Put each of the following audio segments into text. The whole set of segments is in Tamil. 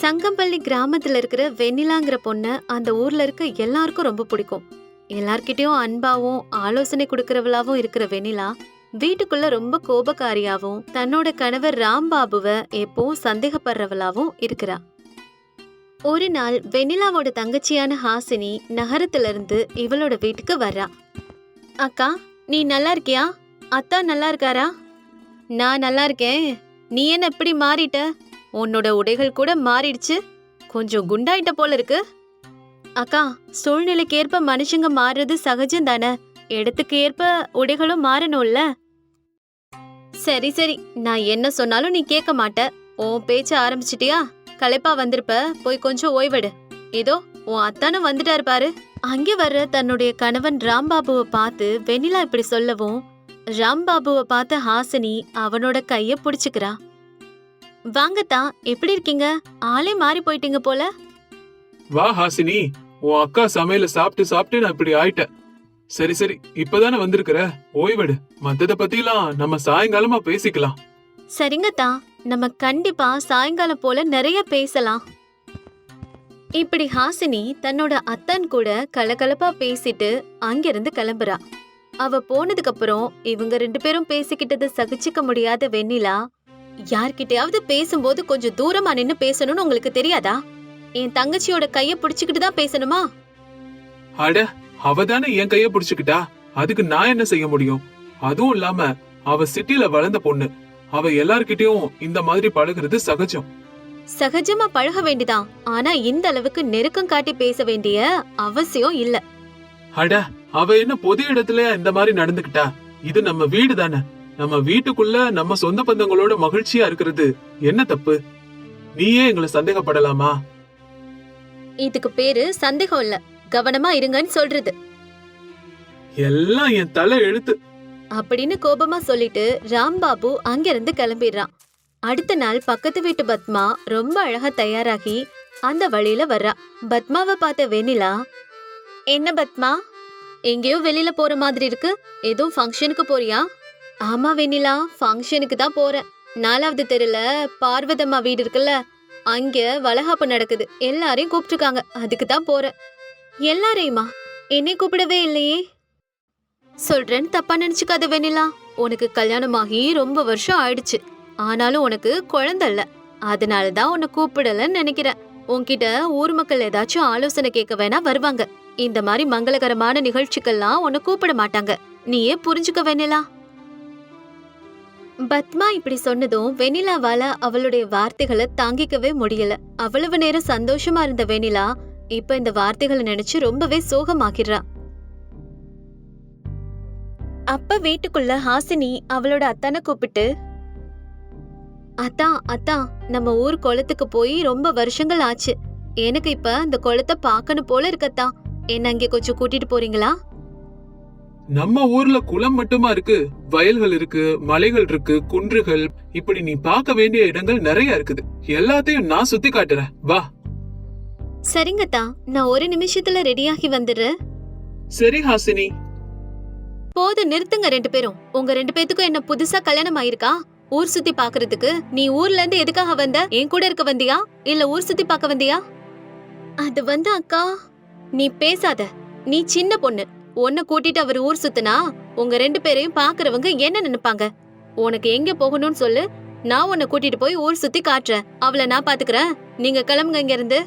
சங்கம்பள்ளி கிராமத்துல இருக்கிற வெண்ணிலாங்கிற பொண்ணு அந்த ஊர்ல இருக்க எல்லாருக்கும் ரொம்ப பிடிக்கும். எல்லார்கிட்டயும் அன்பாவும் ஆலோசனை கொடுக்கறவளாவும் இருக்கிற வெண்ணிலா வீட்டுக்குள்ள ரொம்ப கோபக்காரியாவும் தன்னோட கணவர் ராம்பாபுவ எப்பவும் சந்தேகப்படுறவளாவும் இருக்கிறா. ஒரு நாள் வெண்ணிலாவோட தங்கச்சியான ஹாசினி நகரத்துல இருந்து இவளோட வீட்டுக்கு வர்றா. அக்கா நீ நல்லா இருக்கியா? அத்தா நல்லா இருக்காரா? நான் நல்லா இருக்கேன். நீ என்ன எப்படி மாறிட்ட? உன்னோட உடைகள் கூட மாறிடுச்சு. கொஞ்சம் குண்டாயிட்ட போல இருக்கு. அக்கா சூழ்நிலைக்கு ஏற்ப மனுஷங்க மாறுறது சகஜம் தானே? இடத்துக்கு ஏற்ப உடைகளும் மாறணும்ல? சரி சரி. நான் என்ன சொன்னாலும் நீ கேட்க மாட்ட. உன் பேச்ச ஆரம்பிச்சிட்டியா? களைப்பா வந்திருப்ப. போய் கொஞ்சம் ஓய்வெடு. ஏதோ உன் அத்தானும் வந்துட்டாரு பாரு. அங்கே வர்ற தன்னுடைய கணவன் ராம்பாபுவை பார்த்து வெண்ணிலா இப்படி சொல்லவும் ராம்பாபுவை பார்த்த ஹாசினி அவனோட கைய புடிச்சுக்கிறா. வாங்கத்தா எப்படி இருக்கீங்க? ஆளே மாறி போயிட்டீங்க போல. வா ஹாசினி. உன் அக்கா சமையல சாப்பிட்டு சாப்பிட்டு நான் இப்படி ஆயிட்டேன். சரி சரி இப்பதானே வந்திருக்கிற? ஓய்வெடு. மத்தத பத்திலாம் நம்ம சாயங்காலமா பேசிக்கலாம். சரிங்கத்தா. நம்ம கண்டிப்பா சாயங்காலம் போல நிறைய பேசலாம். இப்படி ஹாசினி தன்னோட அத்தன் கூட கலகலப்பா பேசிட்டு அங்கிருந்து கிளம்புறா. அவ போனதுக்கு அப்புறம் இவங்க ரெண்டு பேரும் பேசிக்கிட்டது சகிச்சுக்க முடியாத வெண்ணிலா யார்கிட்டயாவது பேசும்போது கொஞ்சம் தூரமா நின்னு பேசணும்னு உங்களுக்கு தெரியாதா? என் தங்கச்சியோட கைய பிடிச்சுக்கிட்டு தான் பேசணுமா? அட அவ தானே என் கைய புடிச்சுக்கிட்டா? அதுக்கு நான் என்ன செய்ய முடியும்? அதுவும் இல்லாம அவ சிட்டில வளர்ந்த பொண்ணு. அவ எல்லார்கிட்டயும் இந்த மாதிரி பழகுறது சகஜம். சகஜமா பழக வேண்டிதான். ஆனா இந்த அளவுக்கு நெருக்கம் காட்டி பேச வேண்டிய அவசியம் இல்ல. அட அவ என்ன பொது இடத்துல இந்த மாதிரி நடந்துக்கிட்டா? இது நம்ம வீடு தானே. நம்ம வீட்டுக்குள்ள நம்ம சொந்த பந்தங்களோட மகிழ்ச்சியா இருக்கிறது என்ன தப்பு? நீயே எங்களை சந்தேகப்படலாமா? இதுக்கு பேரு சந்தேகம் இல்ல. கவனமா இருங்கன்னு சொல்றது. எல்லாம் என் தலை எழுத்து. அப்படின்னு கோபமா சொல்லிட்டு ராம்பாபு அங்கிருந்து கிளம்பிடுறான். அடுத்த நாள் பக்கத்து வீட்டு பத்மா ரொம்ப அழகா தயாராகி அந்த வழியில வர்றா. பத்மாவை பார்த்த வெண்ணிலா என்ன பத்மா? எங்கேயோ வெளியில போற மாதிரி இருக்கு. ஏதோ ஃபங்க்ஷனுக்கு போறியா? ஆமா வெண்ணிலா ஃபங்க்ஷனுக்கு தான் போறேன். நாலாவது தெருல பார்வதம்மா வீடு இருக்குல்ல அங்க வளகாப்பு நடக்குது. எல்லாரையும் கூப்பிட்டுருக்காங்க. அதுக்கு தான் போறேன். எல்லாரையுமா? என்னை கூப்பிடவே இல்லையே. சொல்றேன்னு தப்பா நினைச்சுக்காத வெண்ணிலா. உனக்கு கல்யாணமாகி ரொம்ப வருஷம் ஆயிடுச்சு. ஆனாலும் உனக்கு குழந்தை இல்ல. அதனால தான் உன்னை கூப்பிடலன்னு நினைக்கிறேன். உன்கிட்ட ஊர் மக்கள் ஏதாச்சும் ஆலோசனை கேட்க வேணா வருவாங்க. இந்த மாதிரி மங்களகரமான நிகழ்ச்சிக்கெல்லாம் உன்னை கூப்பிட மாட்டாங்க. நீயே புரிஞ்சுக்க வேணிலா பத்மா இப்படி சொன்னதும் வெனிலாவால அவளுடைய வார்த்தைகளை தாங்கிக்கவே முடியல. அவ்வளவு நேரம் சந்தோஷமா இருந்த வெனிலா இப்ப இந்த வார்த்தைகளை நினைச்சு ரொம்பவே சோகமாகிடுறா. அப்ப வீட்டுக்குள்ள ஹாசினி அவளோட அத்தானை கூப்பிட்டு அத்தா அத்தா நம்ம ஊர் குளத்துக்கு போய் ரொம்ப வருஷங்கள் ஆச்சு. எனக்கு இப்ப அந்த குளத்தை பார்க்கணும் போல இருக்கத்தான் என்ன அங்கே கொஞ்சம் கூட்டிட்டு போறீங்களா? நம்ம ஊர்ல குளம் மட்டுமா இருக்கு? வயல்கள் இருக்கு மலைகள் இருக்கு குன்றுகள். இப்படி நீ பார்க்க வேண்டிய இடங்கள் நிறைய இருக்குது. எல்லாத்தையும் நான் சுத்தி காட்டுறேன். வா. சரிங்கத்தா நான் ஒரு நிமிஷத்துல ரெடியாகி வந்துடுறேன். சரி ஹாசினி. போதும் நிறுத்துங்க ரெண்டு பேரும். உங்க ரெண்டு பேத்துக்கும் என்ன புதுசா கல்யாணம் ஆயிருக்கா? ஊர் சுத்தி பாக்குறதுக்கு நீ ஊர்ல இருந்து எதுக்காக வந்த? என் கூட இருக்க வந்தியா? இல்ல ஊர் சுத்தி பார்க்க வந்தியா? அது வந்து அக்கா நீ பேசாத. நீ சின்ன பொண்ணு. உன்னை கூட்டிட்டு அவர் ஊர் சுத்தினா உங்க ரெண்டு பேரையும் பாக்குறவங்க என்ன நினைப்பாங்க? உனக்கு எங்க போகணும்னு சொல்லு. நான் உன்னை கூட்டிட்டு போய் ஊர் சுத்தி காட்டுறேன். அவளை நான் பாத்துக்கிறேன். நீங்க கிளம்புங்க இங்க இருந்து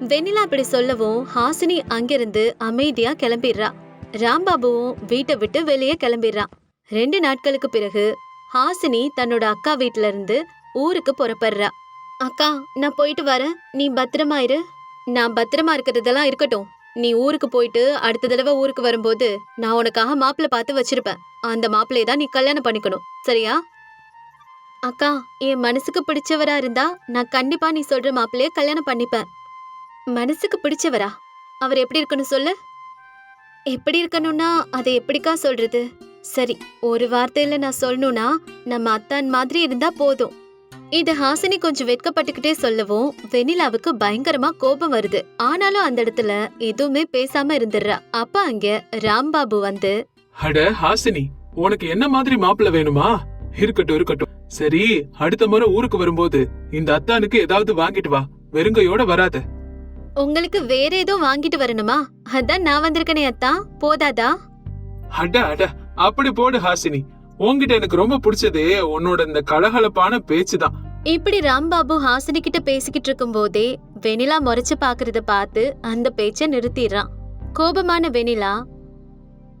வெண்ணிலா அப்படி சொல்லவும் ஹாசினி அங்கிருந்து அமைதியா கிளம்பிடுறா. ராம்பாபுவும் வீட்டை விட்டு வெளியே கிளம்பிடுறான் ரெண்டு நாட்களுக்கு பிறகு ஹாசினி தன்னோட அக்கா வீட்ல இருந்து ஊருக்கு புறப்படுறா. அக்கா நான் போயிட்டு வரேன். நீ பத்திரமா இரு. நான் பத்திரமா இருக்கிறதெல்லாம் இருக்கட்டும். நீ ஊருக்கு போயிட்டு அடுத்த தடவை ஊருக்கு வரும்போது நான் உனக்காக மாப்பிள்ளை பார்த்து வச்சிருப்பேன். அந்த மாப்பிள்ளையை தான் நீ கல்யாணம் பண்ணிக்கணும். சரியா? அக்கா என் மனசுக்கு பிடிச்சவரா இருந்தா நான் கண்டிப்பா நீ சொல்ற மாப்பிள்ளைய கல்யாணம் பண்ணிப்பேன். மனசுக்கு பிடிச்சவரா? அவர் எப்படி இருக்கணும் சொல்லு? எப்படி இருக்கணும்னா அதை எப்படிக்கா சொல்றது? சரி ஒரு வார்த்தையில நான் சொல்லணும்னா நம்ம அத்தான் மாதிரி இருந்தா போதும். இது ஹாசினி கொஞ்சம் வெட்கப்பட்டுக்கிட்டே சொல்லவும் வெண்ணிலாவுக்கு பயங்கரமா கோபம் வருது. ஆனாலும் அந்த இடத்துல எதுவுமே பேசாம இருந்துடுறா. அப்ப அங்க ராம்பாபு வந்து அட ஹாசினி உனக்கு என்ன மாதிரி மாப்பிள்ளை வேணுமா? இருக்கட்டும் இருக்கட்டும். சரி அடுத்த முறை ஊருக்கு வரும்போது இந்த அத்தானுக்கு ஏதாவது வாங்கிட்டு வா. வெறுங்கையோட வராத. உங்களுக்கு வேற ஏதோ வாங்கிட்டு வரணுமா? அதான் நான் வந்திருக்கனே அத்தா. போதாதா? அட அட அப்படி போடு ஹாசினி. உன்கிட்ட எனக்கு ரொம்ப பிடிச்சது உன்னோட இந்த கலகலப்பான பேச்சு தான் இப்படி ராம்பாபு ஹாசினி கிட்ட பேசிக்கிட்டு இருக்கும் போதே வெனிலா முறைச்சு பாக்குறத பார்த்து அந்த பேச்ச நிறுத்திடுறான். கோபமான வெனிலா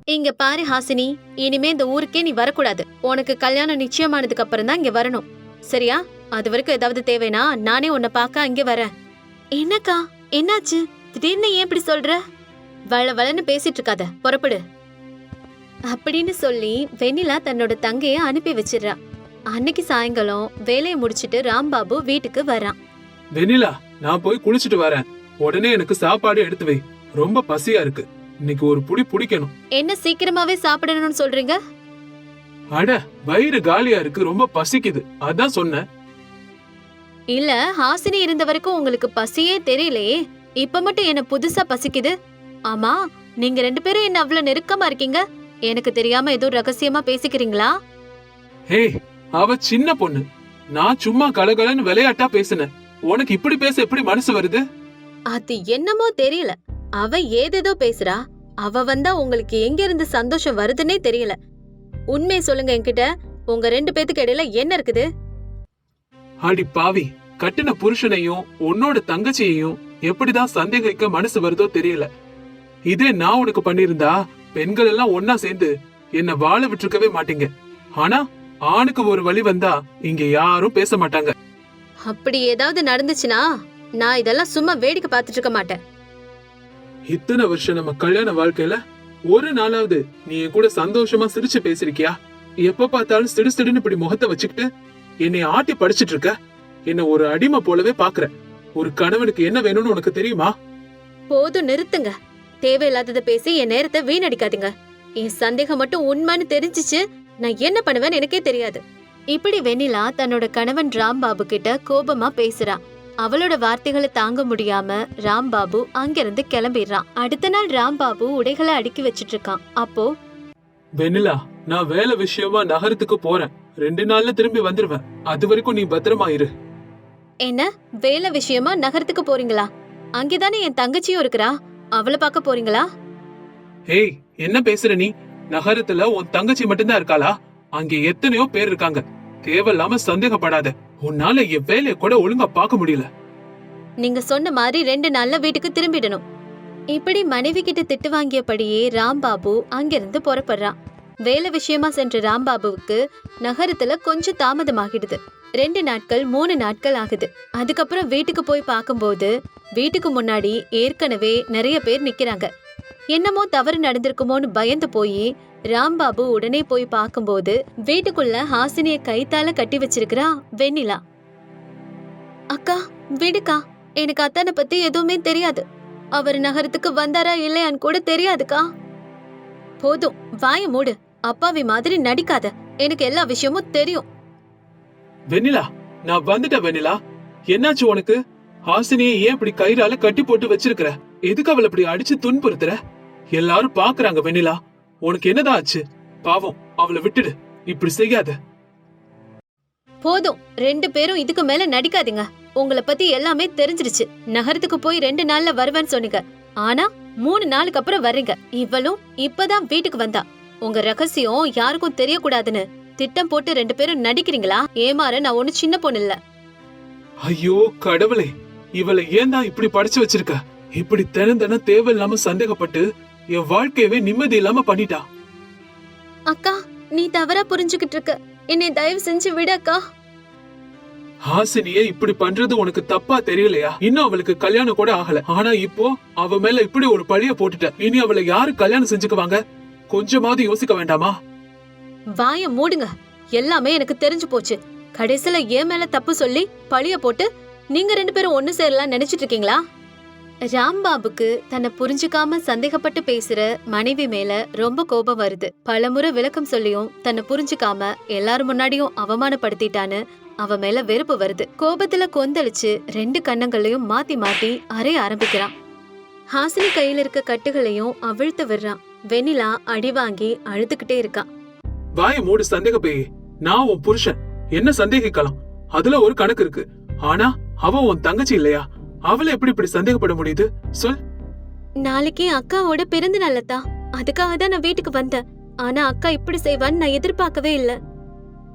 இங்க பாரு ஹாசினி இனிமே இந்த ஊருக்கே நீ வரக்கூடாது. உனக்கு கல்யாணம் நிச்சயமானதுக்கு அப்புறம் தான் இங்க வரணும். சரியா? அது வரைக்கும் ஏதாவது தேவைனா நானே உன்னை பார்க்க அங்க வரேன். என்னக்கா? என்னாச்சு? திடீர்னு ஏன் இப்படி சொல்ற? வள வளன்னு பேசிட்டு இருக்காத. புறப்படு. அப்படின்னு சொல்லி வெண்ணிலா தன்னோட தங்கைய அனுப்பி வச்சிடுறா. அன்னைக்கு சாயங்காலம் வேலையை முடிச்சிட்டு ராம்பாபு வீட்டுக்கு வரான். வெண்ணிலா நான் போய் குளிச்சிட்டு வரேன். உடனே எனக்கு சாப்பாடு எடுத்து வை. ரொம்ப பசியா இருக்கு. இன்னைக்கு ஒரு புடி பிடிக்கணும். என்ன சீக்கிரமாவே சாப்பிடணும்னு சொல்றீங்க? அட வயிறு காலியா இருக்கு. ரொம்ப பசிக்குது. அதான் சொன்னேன். இல்ல ஹாசினி இருந்த வரைக்கும் உங்களுக்கு பசியே தெரியலையே. இப்ப மட்டும் என்ன புதுசா பசிக்குது? ஆமா நீங்க ரெண்டு பேரும் என்ன அவ்வளவு நெருக்கமா இருக்கீங்க? எனக்கு தெரியாம ஏதோ ரகசியமா பேசிக்கிறீங்களா? ஹே அவ சின்ன பொண்ணு. நான் சும்மா கலகலன்னு விளையாட்டா பேசினேன். உனக்கு இப்படி பேச எப்படி மனசு வருது? அது என்னமோ தெரியல. அவ ஏதேதோ பேசுறா. அவ வந்தா உங்களுக்கு எங்க இருந்து சந்தோஷம் வருதுன்னே தெரியல. உண்மையை சொல்லுங்க என்கிட்ட. உங்க ரெண்டு பேத்துக்கு இடையில என்ன இருக்குது? அடி பாவி கட்டின புருஷனையும் உன்னோட தங்கச்சியையும் எப்படிதான் சந்தேகிக்க மனசு வருதோ தெரியல. இதே நான் உனக்கு பண்ணிருந்தா பெண்கள் எல்லாம் ஒன்னா சேர்ந்து என்ன வாழ விட்டுருக்கவே மாட்டீங்க. ஆனா ஆணுக்கு ஒரு வழி வந்தா இங்க யாரும் பேச மாட்டாங்க. அப்படி ஏதாவது நடந்துச்சுன்னா நான் இதெல்லாம் சும்மா வேடிக்கை பார்த்துட்டு இருக்க மாட்டேன். இத்தனை வருஷம் நம்ம கல்யாண வாழ்க்கையில ஒரு நாளாவது நீ என் கூட சந்தோஷமா சிரிச்சு பேசிருக்கியா எப்ப பார்த்தாலும் சிடு சிடுன்னு இப்படி முகத்தை வச்சுக்கிட்டு என்னை ஆட்டி படிச்சிட்டு இருக்க? என்ன ஒரு அடிமை போலவே பாக்குற ஒரு கணவனுக்கு என்ன வேணும்னு உனக்கு தெரியுமா? போதும் நிறுத்துங்க. தேவையில்லாதத பேசி என் நேரத்தை வீணடிக்காதீங்க. என் சந்தேகம் மட்டும் உண்மைன்னு தெரிஞ்சிச்சு நான் என்ன பண்ணுவேன்னு எனக்கே தெரியாது. இப்படி வெண்ணிலா தன்னோட கணவன் ராம்பாபு கிட்ட கோபமா பேசுறா. அவளோட வார்த்தைகளை தாங்க முடியாம ராம்பாபு அங்கிருந்து கிளம்பிடுறான். அடுத்த நாள் ராம்பாபு உடைகளை அடுக்கி வச்சிட்டு இருக்கான் அப்போ வெண்ணிலா நான் வேலை விஷயமா நகரத்துக்கு போறேன். ரெண்டு நாள்ல திரும்பி வந்துருவேன். அது வரைக்கும் நீ பத்திரமா இரு. என்ன? வேலை விஷயமா நகரத்துக்கு போறீங்களா? அங்கேதானே என் தங்கச்சியும் இருக்கிறா? அவளை பார்க்க போறீங்களா? ஏய் என்ன பேசுற நீ? நகரத்துல உன் தங்கச்சி மட்டும்தான் இருக்காளா? அங்க எத்தனையோ பேர் இருக்காங்க. தேவையில்லாம சந்தேகப்படாத. உன்னால என் வேலைய கூட ஒழுங்கா பார்க்க முடியல. நீங்க சொன்ன மாதிரி ரெண்டு நாள்ல வீட்டுக்கு திரும்பிடணும். இப்படி மனைவி கிட்ட திட்டு வாங்கியபடியே ராம்பாபு அங்கிருந்து புறப்படுறான். வேலை விஷயமா சென்ற ராம்பாபுவுக்கு நகரத்துல கொஞ்சம் தாமதமாகிடுது. ரெண்டு நாட்கள் மூணு நாட்கள் ஆகுது. அதுக்கப்புறம் வீட்டுக்கு போய் பார்க்கும்போது வீட்டுக்கு முன்னாடி ஏற்கனவே நிறைய பேர் நிக்கிறாங்க. என்னமோ தவறு நடந்திருக்குமோன்னு பயந்து போய் ராம்பாபு உடனே போய் பார்க்கும்போது வீட்டுக்குள்ள ஹாசினிய கைத்தால கட்டி வச்சிருக்கிறா வெண்ணிலா. அக்கா விடுக்கா எனக்கு அத்தானை பத்தி எதுவுமே தெரியாது. அவர் நகரத்துக்கு வந்தாரா இல்லையான்னு கூட தெரியாதுக்கா. போதும். வாய மூடு. அப்பாவி மாதிரி நடிக்காத. எனக்கு எல்லா விஷயமும் தெரியும். வெண்ணிலா நான் வந்துட்டேன் வெண்ணிலா. என்னாச்சு உனக்கு? ஹாசினியை ஏன் இப்படி கயிறால கட்டி போட்டு வச்சிருக்கிற? எதுக்கு அவளை இப்படி அடிச்சு துன்புறுத்துற? எல்லாரும் பாக்குறாங்க வெண்ணிலா. உனக்கு என்னதான் ஆச்சு? பாவம் அவளை விட்டுடு. இப்படி செய்யாத. போதும். ரெண்டு பேரும் இதுக்கு மேல நடிக்காதீங்க. உங்களை பத்தி எல்லாமே தெரிஞ்சிருச்சு. நகரத்துக்கு போய் ரெண்டு நாள்ல வருவேன்னு சொன்னீங்க. ஆனா மூணு நாளுக்கு அப்புறம் வர்றீங்க. இவளும் இப்பதான் வீட்டுக்கு வந்தா. உங்க ரகசியம் யாருக்கும் தெரியக்கூடாதுன்னு திட்டம் போட்டு ரெண்டு பேரும் நடிக்கிறீங்களா? ஏமாற நான் ஒண்ணு சின்ன பொண்ணு இல்ல. ஐயோ கடவுளே. இவளை ஏன் தான் இப்படி படிச்சு வச்சிருக்க? இப்படி தினம் தேவையில்லாம சந்தேகப்பட்டு என் வாழ்க்கையவே நிம்மதி இல்லாம பண்ணிட்டா. அக்கா நீ தவறா புரிஞ்சுகிட்டு இருக்க. என்னை தயவு செஞ்சு விடு அக்கா. ஹாசினியே இப்படி பண்றது உனக்கு தப்பா தெரியலையா? இன்னும் அவளுக்கு கல்யாணம் கூட ஆகல. ஆனா இப்போ அவ மேல இப்படி ஒரு பழிய போட்டுட்ட. இனி அவளை யாரு கல்யாணம் செஞ்சுக்குவாங்க? கொஞ்சமாவது யோசிக்க வேண்டாமா? வாய மூடுங்க. எல்லாமே எனக்கு தெரிஞ்சு போச்சு. கடைசில ஏன் மேல தப்பு சொல்லி பழிய போட்டு நீங்க ரெண்டு பேரும் ஒண்ணு சேரலாம் நினைச்சிட்டு இருக்கீங்களா? ராம்பாபுக்கு தன்னை புரிஞ்சுக்காம சந்தேகப்பட்டு பேசுற மனைவி மேல ரொம்ப கோபம் வருது. பலமுறை விளக்கம் சொல்லியும் தன்னை புரிஞ்சுக்காம எல்லாரும் முன்னாடியும் அவமானப்படுத்திட்டான்னு அவ மேல வெறுப்பு வருது. கோபத்துல கொந்தளிச்சு ரெண்டு கண்ணங்களையும் மாத்தி மாத்தி அறைய ஆரம்பிக்கிறான். ஹாசினி கையில இருக்க கட்டுகளையும் அவிழ்த்து விடுறான். வெண்ணிலா அடி வாங்கி அழுதுகிட்டே இருக்கா. வாய மூடு சந்தேக பேய் நான் உன் புருஷன். என்ன சந்தேகிக்கலாம்? அதுல ஒரு கணக்கு இருக்கு. ஆனா அவ உன் தங்கச்சி இல்லையா? அவளை எப்படி இப்படி சந்தேகப்பட முடியுது? சொல். நாளைக்கு அக்காவோட பிறந்த நாளத்தா அதுக்காக தான் நான் வீட்டுக்கு வந்தேன். ஆனா அக்கா இப்படி செய்வான்னு நான் எதிர்பார்க்கவே இல்ல.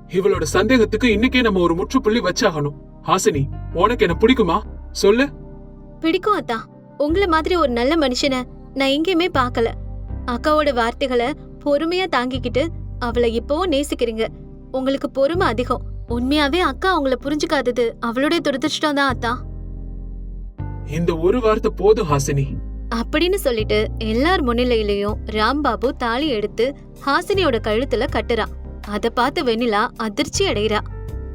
இவளோட சந்தேகத்துக்கு இன்னைக்கே நம்ம ஒரு முற்றுப்புள்ளி வச்சாகணும். ஹாசினி உனக்கு என்ன பிடிக்குமா? சொல்லு. பிடிக்கும் அத்தா. உங்களை மாதிரி ஒரு நல்ல மனுஷனை நான் எங்கேயுமே பார்க்கல. அக்காவோட வார்த்தைகளை பொறுமையா தாங்கிக்கிட்டு அவளை இப்பவும் நேசிக்கிறீங்க. உங்களுக்கு பொறுமை அதிகம். உண்மையாவே அக்கா அவங்கள புரிஞ்சுக்காதது அவளுடைய துரதிருஷ்டம் தான் அத்தா. இந்த ஒரு வார்த்தை போதும் ஹாசினி. அப்படின்னு சொல்லிட்டு எல்லார் முன்னிலையிலயும் ராம்பாபு தாலி எடுத்து ஹாசினியோட கழுத்துல கட்டுறான். அத பார்த்து வெண்ணிலா அதிர்ச்சி அடைகிறா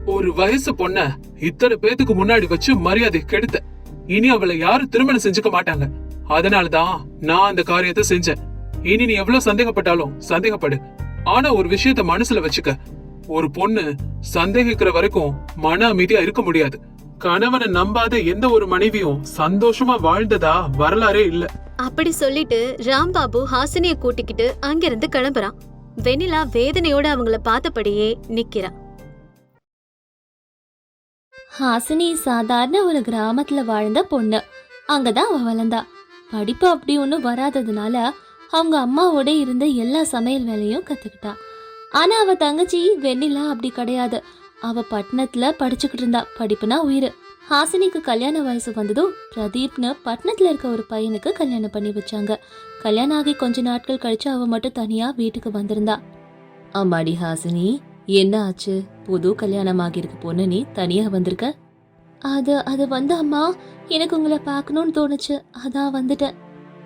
ஒரு வயசு பொண்ண இத்தனை பேத்துக்கு முன்னாடி வச்சு மரியாதை கெடுத்த. இனி அவளை யாரும் திருமணம் செஞ்சுக்க மாட்டாங்க. அதனாலதான் நான் அந்த காரியத்தை செஞ்சேன். இனி நீ எவ்வளவு சந்தேகப்பட்டாலும் சந்தேகப்படு. ஆனா ஒரு விஷயத்த மனசுல வச்சுக்க. ஒரு பொண்ணு சந்தேகிக்கிற வரைக்கும் மன அமைதியா இருக்க முடியாது. கணவனை நம்பாத எந்த ஒரு மனைவியும் சந்தோஷமா வாழ்ந்ததா வரலாறே இல்ல. அப்படி சொல்லிட்டு ராம்பாபு ஹாசினிய கூட்டிக்கிட்டு அங்கிருந்து கிளம்புறான். வெண்ணிலா வேதனையோட அவங்கள பார்த்தபடியே நிக்கிறா. ஹாசினி சாதாரண ஒரு கிராமத்துல வாழ்ந்த பொண்ணு. அங்கதான் அவ வளர்ந்தா படிப்பு அப்படி ஒன்றும் வராததுனால அவங்க அம்மாவோட இருந்த எல்லா சமையல் வேலையும் கத்துக்கிட்டா. ஆனா அவ தங்கச்சி வெண்ணிலா அப்படி கிடையாது. அவ பட்டணத்துல படிச்சுக்கிட்டு இருந்தா. படிப்புனா உயிர். ஹாசினிக்கு கல்யாண வயசு வந்ததும் பிரதீப்னு பட்டணத்துல இருக்க ஒரு பையனுக்கு கல்யாணம் பண்ணி வச்சாங்க. கல்யாணம் ஆகி கொஞ்ச நாட்கள் கழிச்சு அவ மட்டும் தனியா வீட்டுக்கு வந்திருந்தா. அம்மாடி ஹாசினி என்ன ஆச்சு? புது கல்யாணம் ஆகியிருக்கு பொண்ணு நீ தனியா வந்திருக்க? அது அது வந்து அம்மா எனக்கு உங்களை பார்க்கணும்னு தோணுச்சு. அதான் வந்துட்டேன்.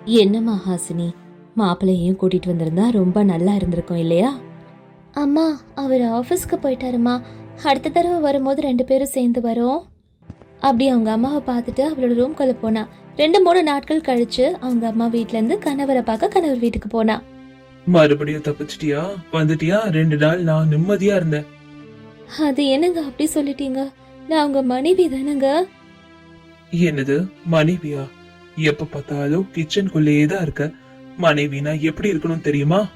என்னம்மா ஹாசினி மாப்பிள்ளையும் கூட்டிட்டு வந்திருந்தா ரொம்ப நல்லா இருந்திருக்கும் இல்லையா? அம்மா அவர் ஆஃபீஸ்க்கு போயிட்டாருமா அடுத்த தடவை வரும்போது ரெண்டு பேரும் சேர்ந்து வரோம். அப்படி அவங்க அம்மாவை பார்த்துட்டு அவளோட ரூம்குள்ள போனா ரெண்டு மூணு நாட்கள் கழிச்சு அவங்க அம்மா வீட்ல இருந்து கணவரை பார்க்க கணவர் வீட்டுக்கு போனா. மறுபடியும் தப்பிச்சிட்டியா? வந்துட்டியா? ரெண்டு நாள் நான் நிம்மதியா இருந்தேன். அது என்னங்க அப்படி சொல்லிட்டீங்க? நான் உங்க மனைவி தானேங்க? என்னது? மனைவியா? எப்ப பார்த்தாலும் கிச்சனுக்குள்ளேயே தான் இருக்க. மனைவினா எப்படி இருக்கணும் தெரியுமா?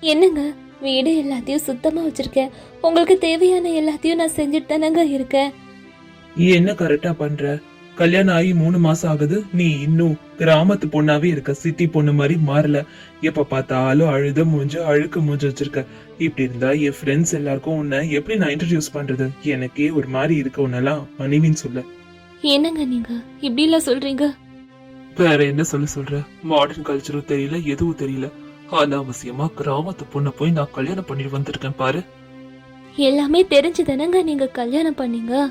என்னங்க? வீடு எல்லாத்தையும் சுத்தமா வச்சிருக்கேன். உங்களுக்கு தேவையான எல்லாத்தையும் நான் செஞ்சுட்டு தானங்க இருக்கேன். என்ன கரெக்டா பண்ற? கல்யாணம் ஆகி மூணு மாசம் ஆகுது. நீ இன்னும் கிராமத்து பொண்ணாவே இருக்க. சிட்டி பொண்ணு மாதிரி மாறல. எப்ப பார்த்தாலும் அழுத மூஞ்சு அழுக்கு மூஞ்சு வச்சிருக்க. இப்படி இருந்தா என் ஃப்ரெண்ட்ஸ் எல்லாருக்கும் உன்னை எப்படி நான் இன்ட்ரடியூஸ் பண்றது? எனக்கே ஒரு மாதிரி இருக்க உன்னெல்லாம் மனைவின்னு சொல்ல. என்னங்க நீங்க? இப்படி எல்லாம் சொல்றீங்க? வேற என்ன சொல்ல சொல்ற? மாடர்ன் கல்ச்சரும் தெரியல எதுவும் தெரியல. அனாவசியமா கிராமத்து பொண்ணை போய் நான் கல்யாணம் பண்ணிட்டு வந்திருக்கேன் பாரு. எல்லாமே தெரிஞ்சு தானங்க நீங்க கல்யாணம் பண்ணீங்க?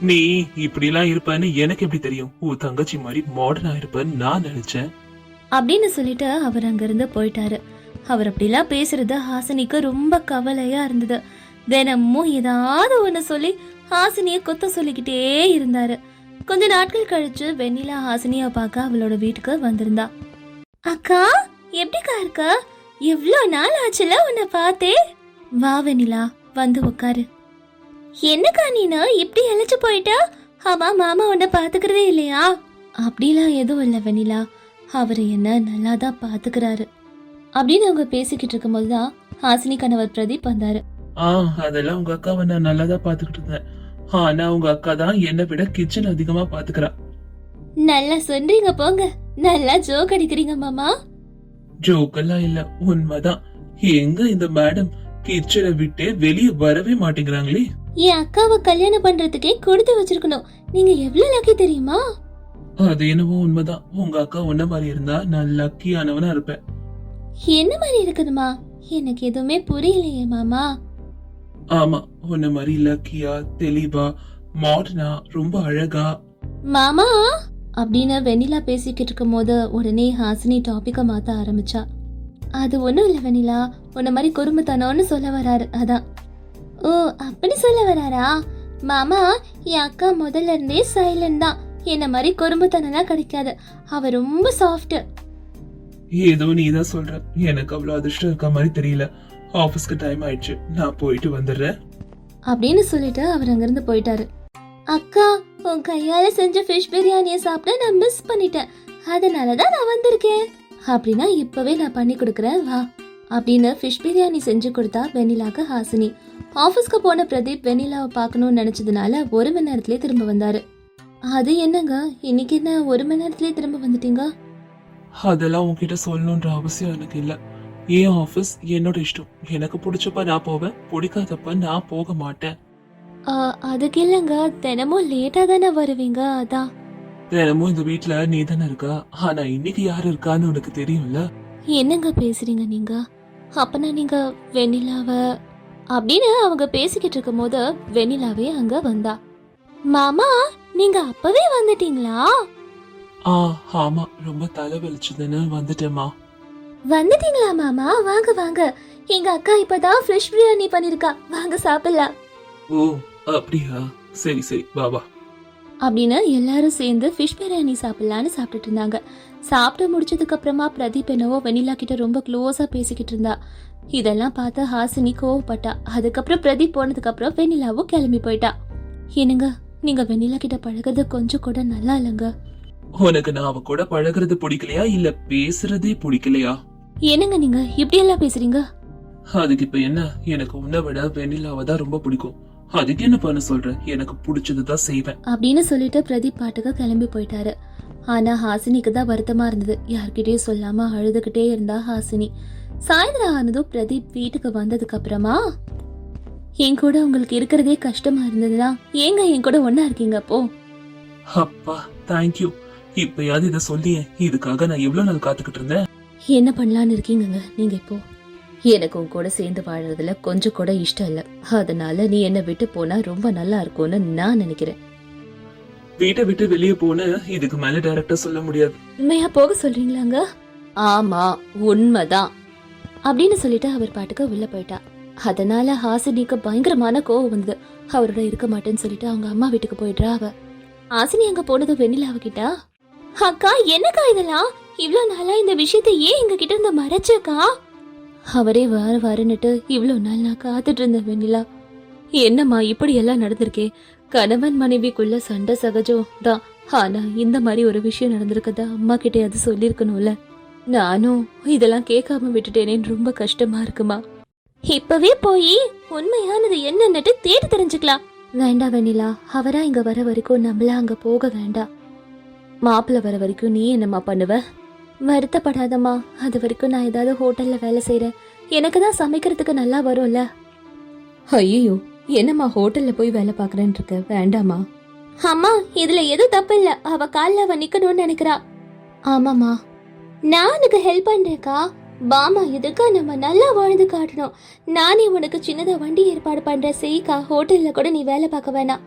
நீ இப்படிலாம் இருப்பான்னு எனக்கு எப்படி தெரியும்? உன் தங்கச்சி மாதிரி மாடர்னா இருப்பேன்னு நான் நினைச்சேன். அப்படின்னு சொல்லிட்டு அவர் அங்கிருந்து போயிட்டாரு. அவர் அப்படிலாம் பேசுறது ஹாசினிக்கு ரொம்ப கவலையா இருந்தது. தினமும் ஏதாவது ஒண்ணு சொல்லி ஹாசினிய குத்த சொல்லிக்கிட்டே இருந்தாரு. கொஞ்ச நாட்கள் கழிச்சு வெண்ணிலா ஹாசினிய பார்க்க அவளோட வீட்டுக்கு வந்திருந்தா. அக்கா எப்படிக்கா இருக்க? எவ்வளோ நாள் ஆச்சுல உன்னை பார்த்தே? வா வெண்ணிலா வந்து உட்காரு என்னக்கா நீனா? இப்படி இழைச்சு போயிட்டா? ஆமா மாமா உன்னை பாத்துக்கிறதே இல்லையா? அப்படிலாம் எதுவும் இல்லை வெண்ணிலா. அவர் என்ன நல்லா தான் பாத்துக்கிறாரு. அப்படின்னு அவங்க பேசிக்கிட்டு இருக்கும்போது தான் ஹாசினி கணவர் பிரதீப் வந்தாரு. ஆ அதெல்லாம் உங்க அக்காவை நான் நல்லா தான் பாத்துக்கிட்டு இருந்தேன். ஆனா உங்க அக்கா தான் என்னை விட கிச்சன் அதிகமா பாத்துக்கிறா. நல்லா சொல்றீங்க போங்க. நல்லா ஜோக் அடிக்கிறீங்க மாமா. ஜோக்கெல்லாம் இல்ல உண்மைதான். எங்க இந்த மேடம் கிச்சனை விட்டே வெளியே வரவே மாட்டேங்கிறாங்களே? என் அக்காவை கல்யாணம் பண்றதுக்கே கொடுத்து வச்சிருக்கணும். நீங்க எவ்வளவு லக்கி தெரியுமா? அது என்னவோ உண்மைதான். உங்க அக்கா உன்ன மாதிரி இருந்தா நான் லக்கியானவனா இருப்பேன். என்ன மாதிரி இருக்குதுமா? எனக்கு எதுவுமே புரியலையே மாமா. ஆமா உன்ன மாதிரி லக்கியா தெளிவா மாடர்னா ரொம்ப அழகா. மாமா அப்படின்னு வெண்ணிலா பேசிக்கிட்டு இருக்கும்போது உடனே ஹாசினி டாபிக்க மாத்த ஆரம்பிச்சா. அது ஒன்றும் இல்லை வெண்ணிலா உன்ன மாதிரி குறும்புத்தனம்னு சொல்ல வராரு அதான். ஓ அப்படி சொல்ல வராரா? மாமா என் அக்கா முதல்ல இருந்தே சைலண்ட் தான். என்ன மாதிரி குறும்புத்தனம்லாம் கிடைக்காது. அவ ரொம்ப சாஃப்ட் ஏதோ நீ தான் சொல்ற. எனக்கு அவ்வளவு அதிர்ஷ்டம் இருக்க மாதிரி தெரியல. ஆபீஸ்க்கு டைம் ஆயிடுச்சு. நான் போயிட்டு வந்துடுறேன். அப்படின்னு சொல்லிட்டு அவர் அங்கிருந்து போயிட்டாரு. அக்கா உன் கையால செஞ்ச ஃபிஷ் பிரியாணியை சாப்பிட நான் மிஸ் பண்ணிட்டேன். அதனால தான் நான் வந்திருக்கேன். அப்படின்னா இப்பவே நான் பண்ணி கொடுக்குறேன் வா. அப்படின்னு ஃபிஷ் பிரியாணி செஞ்சு கொடுத்தா வெண்ணிலாக்கு ஹாசினி. ஆஃபீஸ்க்கு போன பிரதீப் வெண்ணிலாவை பார்க்கணும்னு நினைச்சதுனால ஒரு மணி நேரத்திலே திரும்ப வந்தாரு. அது என்னங்க? இன்னைக்கு என்ன ஒரு மணி நேரத்திலே திரும்ப வந்துட்டீங்க? அதெல்லாம் உன்கிட்ட சொல்லணுன்ற அவசியம் எனக்கு இல்ல. என் ஆபீஸ்? என்னோட இஷ்டம். எனக்கு பிடிச்சப்ப நான் போவேன். பிடிக்காதப்ப நான் போக மாட்டேன். அதுக்கு இல்லைங்க. தினமும் லேட்டா தானே வருவீங்க? அதான். தினமும் இந்த வீட்ல நீ தானே இருக்கா. ஆனா இன்னைக்கு யாரு இருக்கான்னு உனக்கு தெரியும்ல? என்னங்க பேசுறீங்க நீங்க? அப்பனா நீங்க வெண்ணிலாவ அப்படின்னு அவங்க பேசிக்கிட்டு இருக்கும் போது வெண்ணிலாவே அங்க வந்தா. மாமா நீங்க அப்பவே வந்துட்டீங்களா? ஆ ஆமா ரொம்ப தலை வலிச்சதுன்னு வந்துட்டேம்மா. வந்துட்டீங்களா மாமா? வாங்க வாங்க. எங்க அக்கா இப்பதான் ஃப்ரெஷ் பிரியாணி பண்ணிருக்கா. வாங்க சாப்பிடலாம். ஓ அப்படியா? சரி சரி பாபா அப்படின்னு எல்லாரும் சேர்ந்து ஃபிஷ் பிரியாணி சாப்பிடலான்னு சாப்பிட்டுட்டு இருந்தாங்க. சாப்பிட்டு முடிச்சதுக்கு அப்புறமா பிரதீப் என்னவோ வெண்ணிலா கிட்ட ரொம்ப க்ளோஸா பேசிக்கிட்டு இருந்தா. இதெல்லாம் பார்த்து ஹாசினி கோவப்பட்டா. அதுக்கப்புறம் பிரதீப் போனதுக்கு அப்புறம் வெண்ணிலாவும் கிளம்பி போயிட்டா. என்னங்க நீங்க வெண்ணிலா கிட்ட பழகுறது கொஞ்சம் கூட நல்லா இல்லைங்க. உனக்கு நான் அவ கூட பழகுறது பிடிக்கலையா? இல்ல பேசுறதே பிடிக்கலையா? என்னங்க நீங்க இப்படி எல்லாம் பேசுறீங்க? அதுக்கு இப்ப என்ன? எனக்கு உன்னை விட வெண்ணிலாவை தான் ரொம்ப பிடிக்கும். அதுக்கு என்ன பண்ண சொல்ற? எனக்கு பிடிச்சதுதான் செய்வேன். அப்படின்னு சொல்லிட்டு பிரதீப் பாட்டுக்கு கிளம்பி போயிட்டாரு. ஆனா ஹாசினிக்கு தான் வருத்தமா இருந்தது. யார்கிட்டயும் சொல்லாம அழுதுகிட்டே இருந்தா ஹாசினி. சாயந்தரம் ஆனதும் பிரதீப் வீட்டுக்கு வந்ததுக்கு அப்புறமா என் கூட உங்களுக்கு இருக்கிறதே கஷ்டமா இருந்ததுன்னா ஏங்க என் கூட ஒண்ணா இருக்கீங்க அப்போ? அப்பா தேங்க்யூ இப்பயாவது இத சொல்லியே இதுக்காக நான் எவ்வளவு நாள் காத்துக்கிட்டு இருந்தேன்? என்ன பண்ணலான்னு இருக்கீங்கங்க நீங்க இப்போ? எனக்கு உன் கூட சேர்ந்து வாழறதுல கொஞ்சம் கூட இஷ்டம் இல்ல. அதனால நீ என்ன விட்டு போனா ரொம்ப நல்லா இருக்கும்னு நான் நினைக்கிறேன். வீட்டை விட்டு வெளியே போன இதுக்கு மேல டைரக்டா சொல்ல முடியாது. உண்மையா போக சொல்றீங்களாங்க? ஆமா உண்மைதான். அப்படின்னு சொல்லிட்டு அவர் பாட்டுக்கு உள்ள போயிட்டா. அதனால ஹாசினிக்கு பயங்கரமான கோவம் வந்தது. அவரோட இருக்க மாட்டேன்னு சொல்லிட்டு அவங்க அம்மா வீட்டுக்கு போயிடுறா அவ. ஹாசினி அங்க போனது வெண்ணிலா அவகிட்ட அக்கா என்னக்கா இதெல்லாம்? இவ்வளோ நாளா இந்த விஷயத்தை ஏன் எங்க கிட்ட இருந்து மறைச்சக்கா அவரே வார வாரன்னுட்டு இவ்வளோ நாள் நான் காத்துட்டு இருந்தேன் வெண்ணிலா. என்னம்மா இப்படி எல்லாம் நடந்திருக்கே? கணவன் மனைவிக்குள்ள சண்டை சகஜம் தான். ஆனா இந்த மாதிரி ஒரு விஷயம் நடந்திருக்கதா அம்மா கிட்டே அது சொல்லியிருக்கணும்ல? நானும் இதெல்லாம் கேட்காம விட்டுட்டேனேன்னு ரொம்ப கஷ்டமா இருக்குமா? இப்பவே போய் உண்மையானது என்னன்னுட்டு தேடி தெரிஞ்சுக்கலாம். வேண்டாம் வெண்ணிலா அவரா இங்க வர வரைக்கும் நம்மள அங்க போக வேண்டாம் மாப்பிள்ள வர வரைக்கும் நீ என்னம்மா பண்ணுவ? வருத்தப்படாதம்மா அது வரைக்கும் நான் ஏதாவது ஹோட்டல்ல வேலை செய்றேன். எனக்கு தான் சமைக்கிறதுக்கு நல்லா வரும்ல. ஐயோ என்னம்மா ஹோட்டல்ல போய் வேலை பாக்குறேன்னு இருக்க வேண்டாமா அம்மா இதுல எதுவும் தப்பு இல்ல அவ கால்ல அவ நிக்கணும்னு நினைக்கிறா. ஆமாமா நான் உனக்கு ஹெல்ப் பண்றேக்கா பாமா இதுக்கா நம்ம நல்லா வாழ்ந்து காட்டணும். நானே உனக்கு சின்னதாக வண்டி ஏற்பாடு பண்ணுற செய்க்கா ஹோட்டலில் கூட நீ வேலை பார்க்க வேணாம்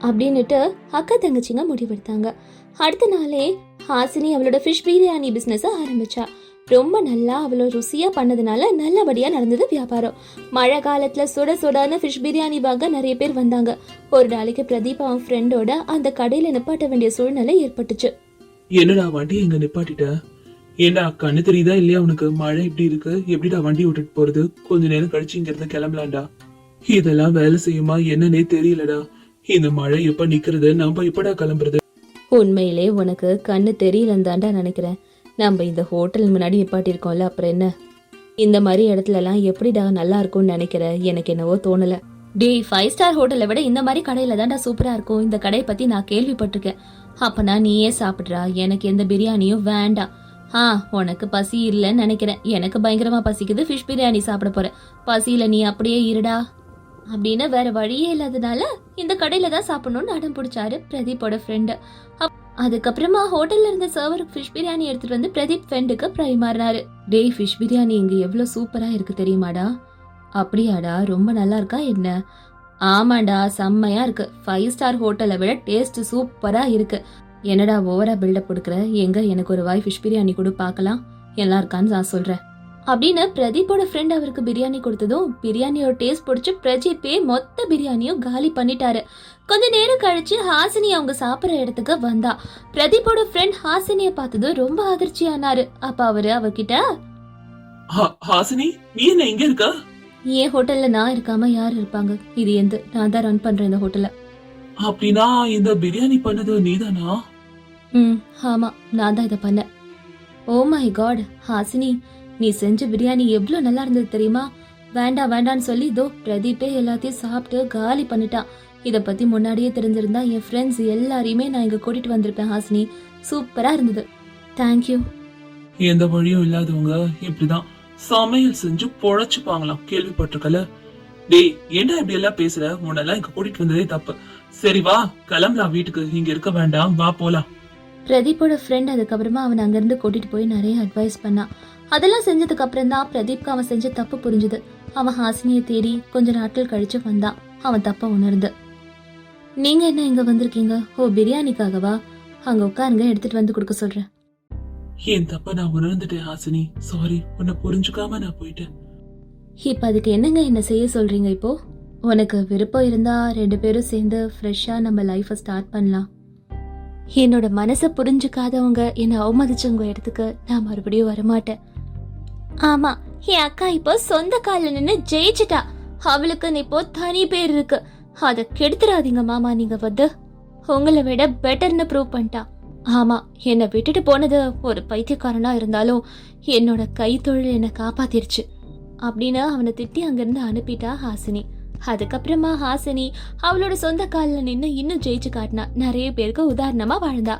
அப்படின்னுட்டு அக்கா தங்கச்சிங்க முடிவெடுத்தாங்க. அடுத்த நாளே ஹாசினி அவளோட ஃபிஷ் பிரியாணி பிஸ்னஸை ஆரம்பிச்சா. ரொம்ப நல்லா அவ்வளோ ருசியாக பண்ணதுனால நல்லபடியாக நடந்தது வியாபாரம். மழை காலத்தில் சுட சுடான ஃபிஷ் பிரியாணி வாங்க நிறைய பேர் வந்தாங்க. ஒரு நாளைக்கு பிரதீப் அவன் ஃப்ரெண்டோட அந்த கடையில் நிப்பாட்ட வேண்டிய சூழ்நிலை ஏற்பட்டுச்சு. என்னடா வண்டி எங்க நிப்பாட்டிட்ட? ஏண்டா கண்ணு தெரியுதா இல்லையா உனக்கு? மழை இப்படி இருக்கு. எப்படிடா வண்டி விட்டுட்டு போறது? கொஞ்ச நேரம் கழிச்சு இங்க இருந்து கிளம்பலாம்டா. இதெல்லாம் வேலை செய்யுமா? என்னன்னே தெரியலடா. இந்த மழை எப்ப நிக்கிறது? நம்ம எப்படா கிளம்புறது? உண்மையிலே உனக்கு கண்ணு தெரியலன்னு நினைக்கிறேன். நம்ம இந்த ஹோட்டல் முன்னாடி நிப்பாட்டியிருக்கோம்ல அப்புறம் என்ன? இந்த மாதிரி இடத்துலலாம் எப்படிடா நல்லா இருக்கும்னு நினைக்கிற? எனக்கு என்னவோ தோணல. டே ஃபைவ் ஸ்டார் ஹோட்டலை விட இந்த மாதிரி கடையில தான்டா சூப்பரா இருக்கும். இந்த கடையை பத்தி நான் கேள்விப்பட்டிருக்கேன். அப்பனா நீயே சாப்பிட்றா. எனக்கு எந்த பிரியாணியும் வேண்டாம். ஆ உனக்கு பசி இல்லைன்னு நினைக்கிறேன். எனக்கு பயங்கரமா பசிக்குது. ஃபிஷ் பிரியாணி சாப்பிட போறேன். பசியில நீ அப்படியே இருடா. அப்படின்னு வேற வழியே இல்லாதனால இந்த கடையில தான் சாப்பிடணும்னு அடம் பிடிச்சாரு பிரதீப்போட ஃப்ரெண்டு அதுக்கப்புறமா ஹோட்டல்ல இருந்த சர்வர் ஃபிஷ் பிரியாணி எடுத்துட்டு வந்து பிரதீப் ஃப்ரெண்டுக்கு பரிமாறினாரு டேய் ஃபிஷ் பிரியாணி இங்க எவ்வளவு சூப்பரா இருக்கு தெரியுமாடா? அப்படியாடா ரொம்ப நல்லா இருக்கா என்ன? ஆமாடா செம்மையா இருக்கு. ஃபைவ் ஸ்டார் ஹோட்டலை விட டேஸ்ட் சூப்பரா இருக்கு. என்னடா ஓவரா பில்டப் கொடுக்குற? எங்க எனக்கு ஒரு வாய் ஃபிஷ் பிரியாணி கொடு பார்க்கலாம். எல்லாம் இருக்கான்னு நான் சொல்றேன். அப்படின்னு பிரதீப்போட ஃப்ரெண்ட் அவருக்கு பிரியாணி கொடுத்ததும் பிரியாணியோட டேஸ்ட் பிடிச்சி பிரதீப்பே மொத்த பிரியாணியும் காலி பண்ணிட்டாரு. கொஞ்ச நேரம் கழிச்சு ஹாசினி அவங்க சாப்பிட்ற இடத்துக்கு வந்தா. பிரதீப்போட ஃப்ரெண்ட் ஹாசினிய பார்த்ததும் ரொம்ப அதிர்ச்சியானாரு அப்ப அவரு அவகிட்ட ஹாசினி நீ என்ன இங்க இருக்க? என் ஹோட்டல்ல நான் இருக்காம யார் இருப்பாங்க? இது எந்த நான் தான் ரன் பண்றேன் இந்த ஹோட்டல்ல அப்படின்னா இந்த பிரியாணி பண்ணது நீதானா? ம் ஆமா நான் தான் இதை பண்ணேன். ஓ மை காட் ஹாசினி நீ செஞ்ச பிரியாணி எவ்வளோ நல்லா இருந்தது தெரியுமா? வேண்டாம் வேண்டான்னு சொல்லி இதோ பிரதீப்பே எல்லாத்தையும் சாப்பிட்டு காலி பண்ணிட்டான். இதை பத்தி முன்னாடியே தெரிஞ்சிருந்தா என் ஃப்ரெண்ட்ஸ் எல்லாரையுமே நான் இங்க கூட்டிட்டு வந்திருப்பேன் ஹாசினி. சூப்பரா இருந்தது. தேங்க்யூ எந்த வழியும் இல்லாதவங்க இப்படிதான். சமையல் செஞ்சு பொழைச்சுப்பாங்களாம் கேள்விப்பட்டிருக்கல. டேய் என்ன இப்படி எல்லாம் பேசுற? உன்னெல்லாம் இங்க கூட்டிட்டு வந்ததே தப்பு. சரி வா கிளம்பலாம் வீட்டுக்கு. இங்க இருக்க வேண்டாம். வா போலாம். பிரதீப்போட ஃப்ரெண்ட் அதுக்கப்புறமா அவனை அங்கிருந்து கூட்டிட்டு போய் நிறைய அட்வைஸ் பண்ணான் அதெல்லாம் செஞ்சதுக்கு அப்புறம் தான் பிரதீப்க்கு அவன் செஞ்ச தப்பு புரிஞ்சுது. அவன் ஹாசினியை தேடி கொஞ்ச நாட்கள் கழிச்சு வந்தான் அவன் தப்ப உணர்ந்து. நீங்க என்ன இங்க வந்திருக்கீங்க? ஓ பிரியாணிக்காகவா? அங்க உட்காருங்க எடுத்துட்டு வந்து கொடுக்க சொல்றேன். என் தப்ப நான் உணர்ந்துட்டேன் ஹாசினி. சாரி உன்னை புரிஞ்சுக்காம நான் போயிட்டேன். இப்ப அதுக்கு என்னங்க என்ன செய்ய சொல்றீங்க இப்போ? உனக்கு விருப்பம் இருந்தா ரெண்டு பேரும் சேர்ந்து ஃப்ரெஷ்ஷா நம்ம லைஃபை ஸ்டார்ட் பண்ணலாம். என்னோட மனசை புரிஞ்சுக்காதவங்க என்னை அவமதிச்சவங்க இடத்துக்கு நான் மறுபடியும் வரமாட்டேன். ஆமா என் அக்கா இப்போ சொந்த காலில் நின்று ஜெயிச்சிட்டா. அவளுக்கு இப்போ தனி பேர் இருக்கு. அதை கெடுத்துறாதீங்க மாமா நீங்க வந்து. உங்களை விட பெட்டர்னு ப்ரூவ் பண்ணிட்டா. ஆமா என்னை விட்டுட்டு போனது ஒரு பைத்தியக்காரனா இருந்தாலும் என்னோட கைத்தொழில் என்னை காப்பாத்திருச்சு. அப்படின்னு அவனை திட்டி அங்கிருந்து அனுப்பிட்டா ஹாசினி. அதுக்கப்புறமா ஹாசினி அவளோட சொந்த காலில் நின்று இன்னும் ஜெயிச்சு காட்டினா நிறைய பேருக்கு உதாரணமா வாழ்ந்தா.